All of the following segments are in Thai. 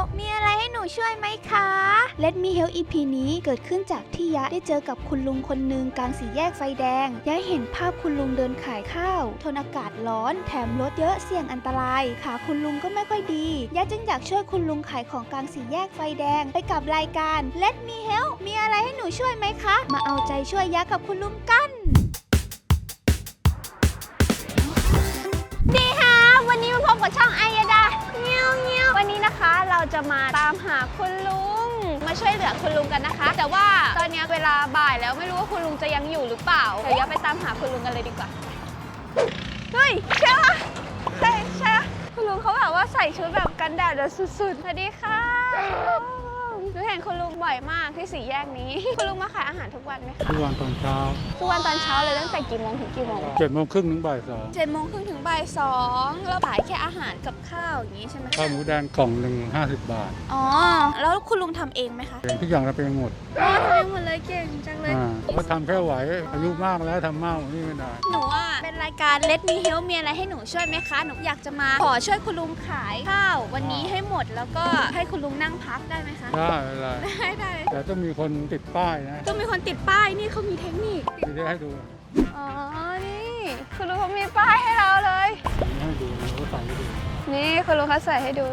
Help มีอะไรให้หนูช่วยไหมคะ Let Me Help EP นี้เกิดขึ้นจากที่ยะได้เจอกับคุณลุงคนหนึ่งกลางสี่แยกไฟแดงยะเห็นภาพคุณลุงเดินขายข้าว ทนอากาศร้อน แถมรถเยอะเสี่ยงอันตราย ขาคุณลุงก็ไม่ค่อยดียะจึงอยากช่วยคุณลุงขายของกลางสี่แยกไฟแดงไปกับรายการ Let Me Help มีอะไรให้หนูช่วยไหมคะ มาเอาใจช่วยยะกับคุณลุงกัน จะมาตามหาคุณลุง มาช่วยเหลือคุณลุงกันนะคะ แต่ว่าตอนนี้เวลาบ่ายแล้วไม่รู้ว่าคุณลุงจะยังอยู่หรือเปล่าเดี๋ยวย้าไปตามหาคุณลุงกันเลยดีกว่าเฮ้ยใช่ปะใช่ใช่คุณลุงเขาแบบว่าใส่ชุดแบบกันแดดแบบสุดๆสวัสดีค่ะ หนูเห็นคุณลุงบ่อยมากที่สี่แยกนี้ คุณลุงมาขายอาหารทุกวันไหมคะ ทุกวันตอนเช้าทุกวันตอนเช้าเลยตั้งแต่กี่โมงถึงกี่โมงเจ็ดโมงครึ่งถึงบ่ายสองเจ็ดโมงครึ่งถึงบ่ายสองแล้วขายแค่อาหารกับข้าวอย่างนี้ใช่ไหมข้าวหมูแดงกล่องหนึ่งห้าสิบบาท อ๋อ แล้วคุณลุงทำเองไหมคะเองทุกอย่างเราเป็นหมดอ๋อทำเองหมดเลยเก่งจังเลย อ่าก็ทำแค่ไหวอายุมากแล้วทำมากกว่านี่ไม่ได้ หนูอะเป็นรายการ Let Me Help มีอะไรให้หนูช่วยไหมคะ หนูอยากจะมาขอช่วยคุณลุงขายข้าววันนี้ให้หมดแล้วก็ให้คุณลุงนั่งพักได้ไหมคะ ได้อะไรได้ได้แต่ต้องมีคนติดป้ายนะ ต้องมีคนติดป้ายนี่เขามีเทคนิค เดี๋ยวจะให้ดูอ๋อ นี่คุณลุงเขามีป้ายให้เราเลย ให้ดูนะก็ใส่ให้ดู นี่คุณลุงเขาใส่ให้ดู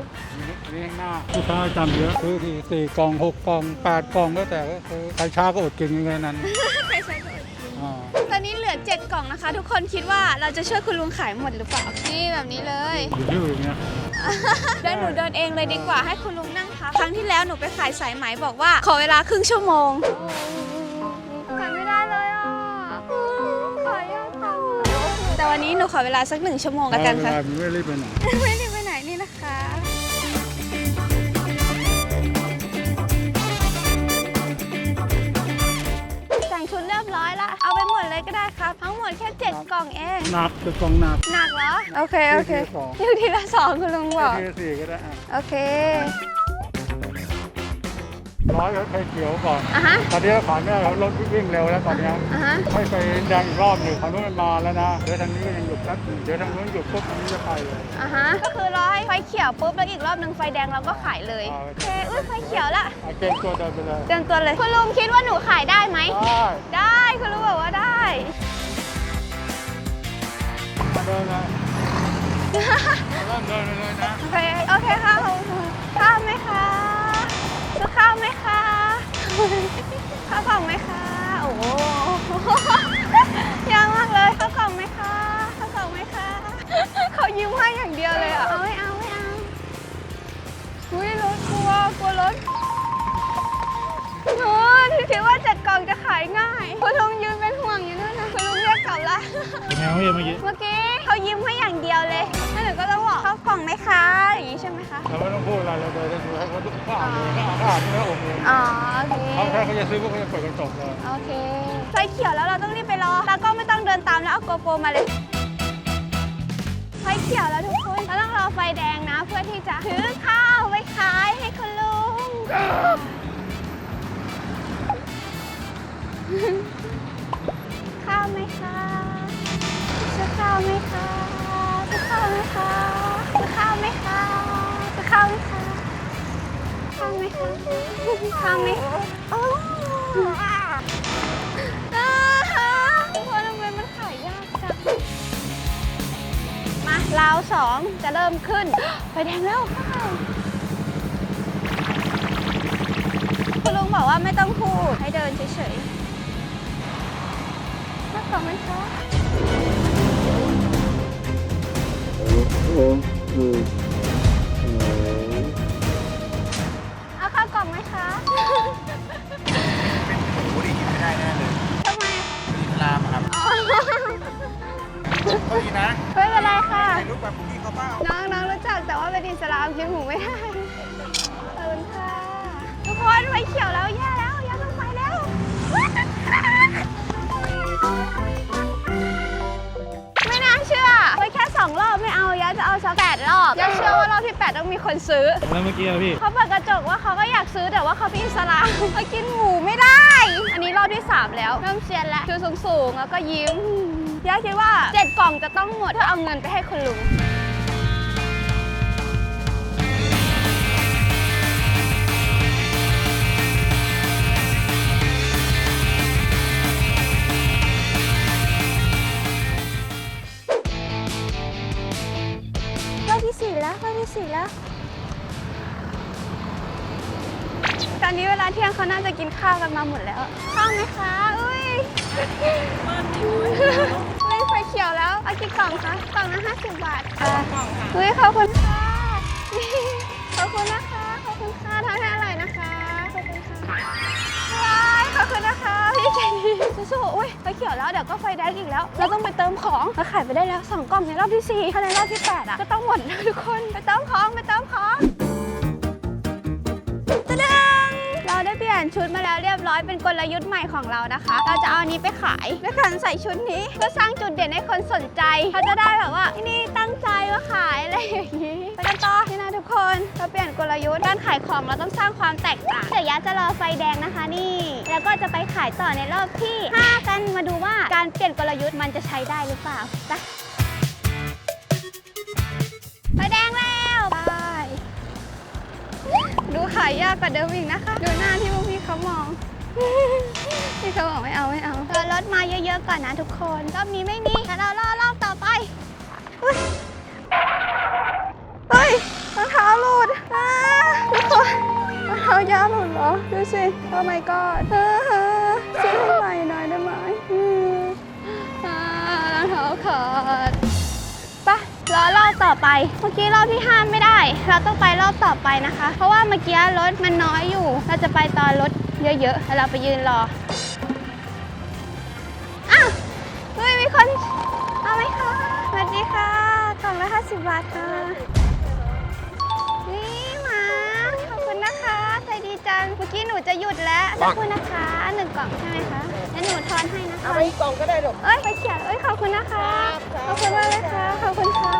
อันนี้ข้างหน้าลูกค้าจำเยอะซื้อทีสี่กล่องหกกล่องแปดกล่องแล้วแต่ก็คือใครช้าก็อดกินอย่างเงี้ยนั้น ใครใส่ก็อดอ่า ตอนนี้เหลือ 7 กล่องนะคะ ทุกคนคิดว่าเราจะช่วยคุณลุงขายหมดหรือเปล่า นี่แบบนี้เลย อยู่ที่อื่นเนี่ย เดี๋ยวหนูเดินเองเลยดีกว่าให้คุณลุงนั่งพัก ครั้งที่แล้วหนูไปขายสายไหมบอกว่า ขอเวลาครึ่งชั่วโมง ขายไม่ได้เลยอะขายยากจังอะแต่วันนี้หนูขอเวลาสักหนึ่งชั่วโมงละกันค่ะเวลาไม่รีบไปไหน ไม่ได้ไปไหนนี่นะคะ แต่งชุดเรียบร้อยละ เอาไปหมดเลยก็ได้ครับ ทั้งหมดแค่7กล่องเอง หนักคือกล่องหนัก หนักเหรอ โอเค โอเคทีละสองอยู่ทีละสองคุณลุงบอก ทีละสี่ก็ได้อะโอเค ร้อยไฟเขียวก่อน อะฮะ ตอนนี้ขายไม่ได้แล้วรถวิ่งเร็วแล้วตอนเนี้ยอะฮะไม่ไปแดงอีกรอบหนึ่งทางนู้นมันมาแล้วนะเดี๋ยวทางนี้ก็ยังหยุดแป๊บหนึงเดี๋ยวทางนู้นหยุดปุ๊บทางนี้จะไปเลย อะฮะ ก็คือรอให้ไฟเขียวปุ๊บแล้วอีกรอบหนึ่งไฟแดงเราก็ขายเลยอ่าโอเคอุ้ยไฟเขียวละเอาเกงตัวเดินไปเลยเตรียมตัวเลย คุณลุงคิดว่าหนูขายได้ไหม ได้ได้คุณลุงบอกว่าได้ มาเดินเลยเริ่มเดินเลยนะ โอเค โอเคค่ะขอบคุณค่ะข้าวไหมคะซื้อข้าวไหมคะข้าวก ล่องไหมคะ โอ้โหยากมากเลยข้าวกล่องไหมคะข้าวกล่องไหมคะ เขายิ้มให้อย่างเดียวเลยอะเอาไม่เอาไม่เอาอุ้ยรถกลัวกลัวรถหนูที่คิดว่าจัดกล่องจะขายง่ายคุณลุงยืนเป็นห่วงอยู่นู่นนะคุณลุงเรียกกลับละแมวยังเมื่อกี้เมื่อกี้เขายิ้มให้อย่างเดียวเลย เราไม่ต้องพูดอะไรเราเดินดูให้เขาทุกข้าวเลยข้าวข้าวนี่ไม่อมเลยอ๋อโอเคเขาแค่เขาจะซื้อพวกเขาจะเปิดกระจกเลยโอเคไฟเขียวแล้วเราต้องรีบไปรอตากล้องไม่ต้องเดินตามแล้วเอาโกโปรมาเลยไฟเขียวแล้วทุกคนเราต้องรอไฟแดงนะ เพื่อที่จะถือข้าวไปขายให้คุณลุงข้าวไหมคะซื้อข้าวไหมคะซื้อข้าวไหมคะาวไหมคะข้าวไหมอ้อ่าฮะทุกคนทำไมมันขายยากจัง มาราวสองจะเริ่มขึ้น ไฟแดงแล้วค่ะคุณลุงบอกว่าไม่ต้องพูด ให้เดินเฉยๆข้าวกล่อไหมคะ ข้าวกล่องไหมคะบุหรี่กินไม่ได้แน่เลยทำไมอิสลามอะครับอ๋อก็ดีนะไม่เป็นไรค่ะ ถ่ายรูปแบบพี่เขาเปล่าน้องน้องรู้จักแต่ว่าเป็นอิสลามกินหมูไม่ได้ขอบคุณค่ะ ทุกคนไฟเขียวแล้วแย่แองรอบไม่เอายะจะเอาสักแปดรอบยะเชื่อว่ารอบที่แปดต้องมีคนซื้อแล้วเมื่อกี้อะพี่เขาเปิดกระจกว่าเขาก็อยากซื้อแต่ว่าเขาเป็นอิสลามเขากินหมูไม่ได้ อันนี้รอบที่3แล้วเริ่มเซียนแล้วคือสูงๆแล้วก็ยิ้มย่าคิดว่า7กล่องจะต้องหมดเพื่อเอาเงินไปให้คุณลุง ที่สี่แล้วป้าที่สี่แล้ว ตอนนี้เวลาเที่ยงเขาน่าจะกินข้าวกันมาหมดแล้ว ข้าวไหมคะ อุ้ยเล่นไฟเขียวแล้ว เอากี่กล่องคะ กล่องละห้าสิบบาทค่ะอุ้ยขอบคุณค่ะ ขอบคุณนะคะ เขียวแล้วเดี๋ยวก็ไฟแดงอีกแล้ว เราต้องไปเติมของเราขายไปได้แล้วสองกล่องในรอบที่สี่ถ้าในรอบที่แปดอะก็ต้องหมดแล้วทุกคนไปเติมของไปเติมของตะดังเราได้เปลี่ยนชุดมาแล้วเรียบร้อยเป็นกลยุทธ์ใหม่ของเรานะคะ เราจะเอาอันนี้ไปขายด้วยการใส่ชุดนี้เพื่อสร้างจุดเด่นให้คนสนใจเขาจะได้แบบว่านี่ตั้งใจมาขายอะไรอย่างนี้ไปกันต่อนี่นะทุกคน เราเปลี่ยนกลยุทธ์การขายของเราต้องสร้างความแตกต่างเดี๋ยวยะจะรอไฟแดงนะคะนี่ แล้วก็จะไปขายต่อในรอบที่ 5 กันมาดูว่าการเปลี่ยนกลยุทธ์มันจะใช้ได้หรือเปล่าไปไฟแดงแล้วไปดูขายยากกว่าเดิมอีกนะคะ ดูหน้าที่พวกพี่เขามอง พี่เขาบอกไม่เอาไม่เอาเออรถมาเยอะๆก่อนนะทุกคนรอบนี้ไม่มีแต่เราล่อรอบต่อไปอุ๊ยเฮ้ยรองเท้า หลุดอ่าทุกคนรองเท้ายาหลุดเหรอ ดูสิ โอ้ my god เออเออซื้อให้ใหม่หน่อยได้ไหมอืมอ่ารองเท้าขาดปะรอรอบต่อไป เมื่อกี้รอบที่ห้าไม่ได้ เราต้องไปรอบต่อไปนะคะ เพราะว่าเมื่อกี้รถมันน้อยอยู่ เราจะไปตอนรถเยอะๆแล้วเราไปยืนรอ อ้าวเฮ้ยมีคน เอาไหมคะ สวัสดีค่ะ กล่องละ50บาทค่ะ จดีจังเมื่อกี้หนูจะหยุดแล้วขอบคุณนะคะหนึ่งกล่องใช่ไหมคะแล้วหนูทอนให้นะคะเอาไปกล่องก็ได้หรอกเอ้ยไปเขียนเอ้ยขอบคุณนะคะขอบคุณมากเลยค่ะ ขอบคุณค่ะ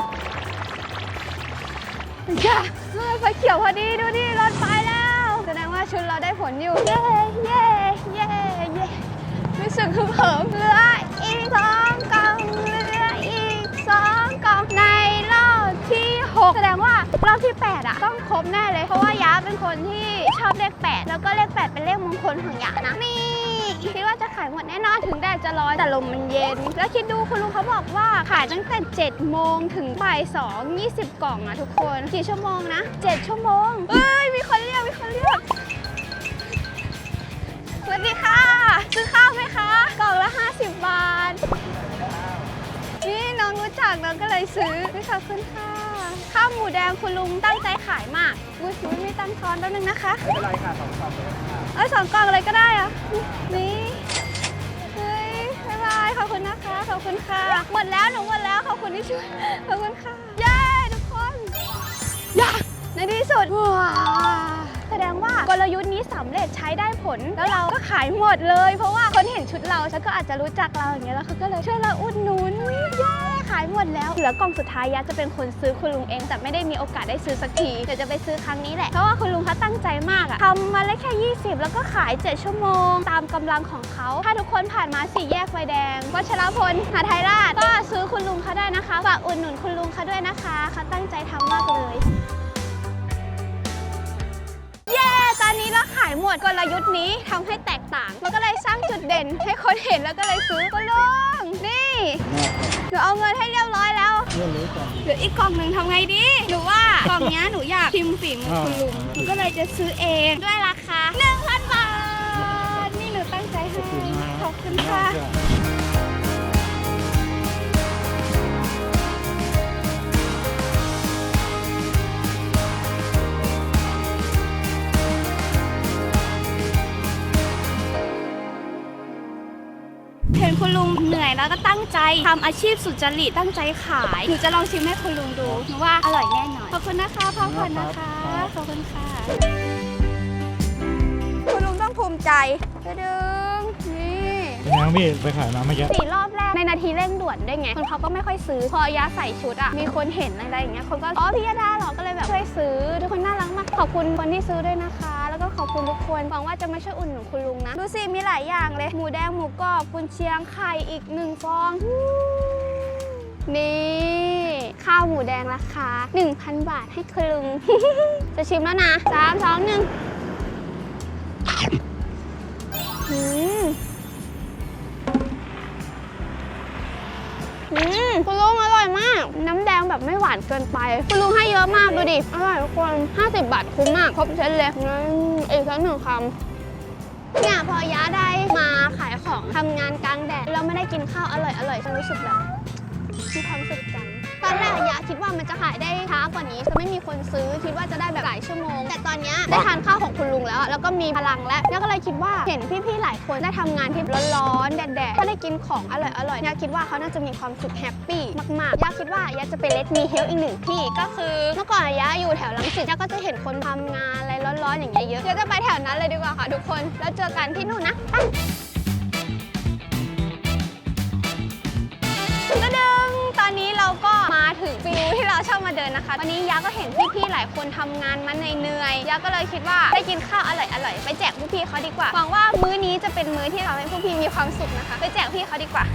อย่าเฮ้ยไฟเขียวพอดีดูดิรถไปแล้ว แสดงว่าชุดเราได้ผลอยู่ เย้เย้เย้เย้รู้สึกคือเหิมเหลืออีกสองกล่องเหลืออีกสองกล่องในรอบที่หกแสดงว่า รอบที่แปดอะต้องครบแน่เลย เพราะว่ายาเป็นคนที่ชอบเลขแปดแล้วก็เลขแปดเป็นเลขมงคลของยานะนี่คิดว่าจะขายหมดแน่นอนถึงแดดจะร้อนแต่ลมมันเย็น แล้วคิดดูคุณลุงเขาบอกว่าขายตั้งแต่7โมงถึงบ่าย2 20 กล่องอะทุกคนกี่ชั่วโมงนะ 7 ชั่วโมงเอ้ยมีคนเรียกมีคนเรียกสวัสดีค่ะ ซื้อข้าวไหมคะ กล่องละ 50 บาท นี่น้องรู้จักน้องก็เลยซื้อไม่ขอบคุณค่ะ ข้าวหมูแดงคุณลุงตั้งใจขายมากอุ้ยหนูไม่ตั้งทอนแป๊บนึงนะคะ ไม่เป็นไรค่ะสองกล่องเลยค่ะเอ้ยสองกล่องเลยก็ได้อะนี่เฮ้ยบ๊ายบายขอบคุณนะคะ ขอบคุณค่ะ หมดแล้วหนูหมดแล้วขอบคุณที่ช่วย ขอบคุณค่ะ เย้ทุกคนยาในที่สุดว้าวแสดงว่ากลยุทธ์นี้สำเร็จใช้ได้ผล แล้วเราก็ขายหมดเลย เพราะว่าคนเห็นชุดเราฉันก็อาจจะรู้จักเราอย่างเงี้ยแล้วเขาก็เลยช่วยเราอุดหนุนเย้ วดแล้ว เหลือกล่องสุดท้ายยะจะเป็นคนซื้อคุณลุงเอง แต่ไม่ได้มีโอกาสได้ซื้อสักทีเดี๋ยวจะไปซื้อครั้งนี้แหละเพราะว่าคุณลุงเขาตั้งใจมากอะทำมาเลยแค่ 20 แล้วก็ขาย 7 ชั่วโมง ตามกำลังของเขาถ้าทุกคนผ่านมาสี่แยกไฟแดงวัชรพลหาไทยราชก็ซื้อคุณลุงเขาได้นะคะฝากอุดหนุนคุณลุงเขาด้วยนะคะเขาตั้งใจทำมากเลย หมดกลยุทธ์นี้ทำให้แตกต่าง มันก็เลยสร้างจุดเด่น ให้คนเห็นแล้วก็เลยซื้อคุณลุงนี่หนูเอาเงินให้เรียบร้อยแล้วเรื่องรู้ก่อนเหลืออีกกล่องหนึ่งทำไงดีหนูว่ากล่องเนี้ยหนูอยากชิมฝีมือคุณลุงหนูก็เลยจะซื้อเองด้วยราคา1,000บาทนี่หนูตั้งใจให้ขอบคุณค่ะ แล้วก็ตั้งใจทำอาชีพสุจริตตั้งใจขายหนูจะลองชิมให้คุณลุงดูหนูว่าอร่อยแน่นอนขอบคุณนะคะพักผ่อนนะคะขอบคุณค่ะ คุณลุงต้องภูมิใจกระดึงนี่เป็นไงพี่ไปขายมาเมื่อกี้สี่รอบแรกในนาทีเร่งด่วนด้วยไงคนเขาก็ไม่ค่อยซื้อพอยาใส่ชุดอะมีคนเห็นอะไรอย่างเงี้ยคนก็อ๋อพี่ยาดาเหรอก็เลยแบบช่วยซื้อทุกคนน่ารักมากขอบคุณคนที่ซื้อด้วยนะคะแล้วก็ขอบ คุณทุกคนหวังว่าจะมาช่วยอุ่นหนุนคุณลุงนะ ดูสิ มีหลายอย่างเลย หมูแดงหมูกรอบกุนเชียงไข่อีกหนึ่งฟอง นี่ ข้าวหมูแดงราคา 1,000 บาทให้คุณลุง จะชิมแล้วนะสามสองหนึ่งอืม อือืมคุณลุงอร่อยมาก น้ำแดงแบบไม่หวานเกินไป คุณลุงให้เยอะมากดูดิ อร่อยทุกคน 50 บาทคุ้มมากครบเซตเลยงั้นอีกสักหนึ่งคำเนี่ยพอยะได้มาขายของทำงานกลางแดดแล้วไม่ได้กินข้าวอร่อยอร่อยฉันรู้สึกแบบมีความสุขจัง ตอนแรกยะคิดว่ามันจะขายได้ช้ากว่านี้ จะไม่มีคนซื้อคิดว่าจะได้แบบหลายชั่วโมง แต่ตอนนี้ได้ทานข้าวของคุณลุงแล้ว แล้วก็มีพลังแล้วเนี่ยก็เลยคิดว่าเห็นพี่ๆหลายคนได้ทำงานที่ร้อนๆแดดๆก็ได้กินของอร่อยอร่อยเนี่ยคิดว่าเขาน่าจะมีความสุขแฮปปี้มากๆยะคิดว่ายะจะไปเลดมีเฮลอีกหนึ่งที่ก็คือเมื่อก่อนยะอยู่แถวลังสิตยะก็จะเห็นคนทำงานอะไรร้อนๆอย่างเงี้ยเยอะเดี๋ยวจะไปแถวนั้นเลยดีกว่าค่ะทุกคน แล้วเจอกันที่นู่นนะไป มาเดินนะคะ วันนี้ยาก็เห็นพี่ๆหลายคนทำงานมาเหนื่อยๆยาก็เลยคิดว่าไปกินข้าวอร่อยๆไปแจกพี่เขาดีกว่าหวังว่ามื้อนี้จะเป็นมื้อที่ทำให้พวกพี่มีความสุขนะคะ ไปแจกพี่เขาดีกว่า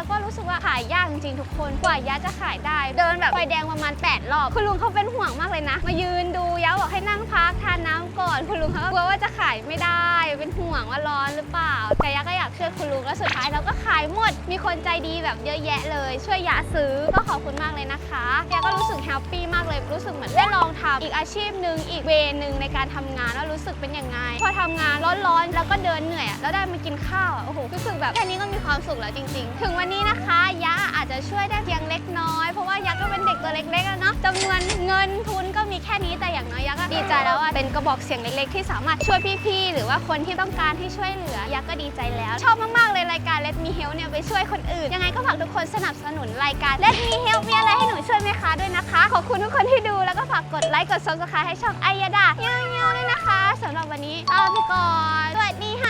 แล้วก็รู้สึกว่าขายยากจริงๆทุกคนกว่ายะจะขายได้ เดินแบบไฟแดงประมาณ 8 รอบ คุณลุงเขาเป็นห่วงมากเลยนะ มายืนดูยะบอกให้นั่งพักทานน้ำก่อน คุณลุงเขาก็กลัวว่าจะขายไม่ได้ เป็นห่วงว่าร้อนหรือเปล่า ยะก็อยากช่วยคุณลุงแล้วสุดท้ายเราก็ขายหมด มีคนใจดีแบบเยอะแยะเลย ช่วยยะซื้อก็ขอบคุณมากเลยนะคะยะก็รู้สึกแฮปปี้มากเลยรู้สึกเหมือนได้ลองทำอีกอาชีพหนึ่งอีกเวนึงในการทำงานแล้วรู้สึกเป็นยังไง พอทำงานร้อนๆแล้วก็เดินเหนื่อยแล้วได้มากินข้าวโอ้โหรู้สึกแบบแค่นี้ก็มีความสุขแล้วจริง ๆ ถึงวันนี้นะคะยะอาจจะช่วยได้เพียงเล็กน้อยเพราะว่ายะก็เป็นเด็กตัวเล็กๆแล้วเนาะจำนวนเงินทุนก็ แค่นี้แต่อย่างน้อยยะก็ดีใจแล้วอะเป็นกระบอกเสียงเล็กๆ ที่สามารถช่วยพี่ๆ หรือว่าคนที่ต้องการที่ช่วยเหลือยะก็ดีใจแล้ว ชอบมากๆเลยรายการ Let Me Help เนี่ยไปช่วยคนอื่น ยังไงก็ฝากทุกคนสนับสนุนรายการ Let Me Help มีอะไรให้หนูช่วยไหมคะด้วยนะคะ ขอบคุณทุกคนที่ดูแล้วก็ฝากกดไลค์กด subscribe ให้ช่องไอยาดาเงี้ยวๆด้วยนะคะสำหรับวันนี้ลาไปก่อนสวัสดีค่ะ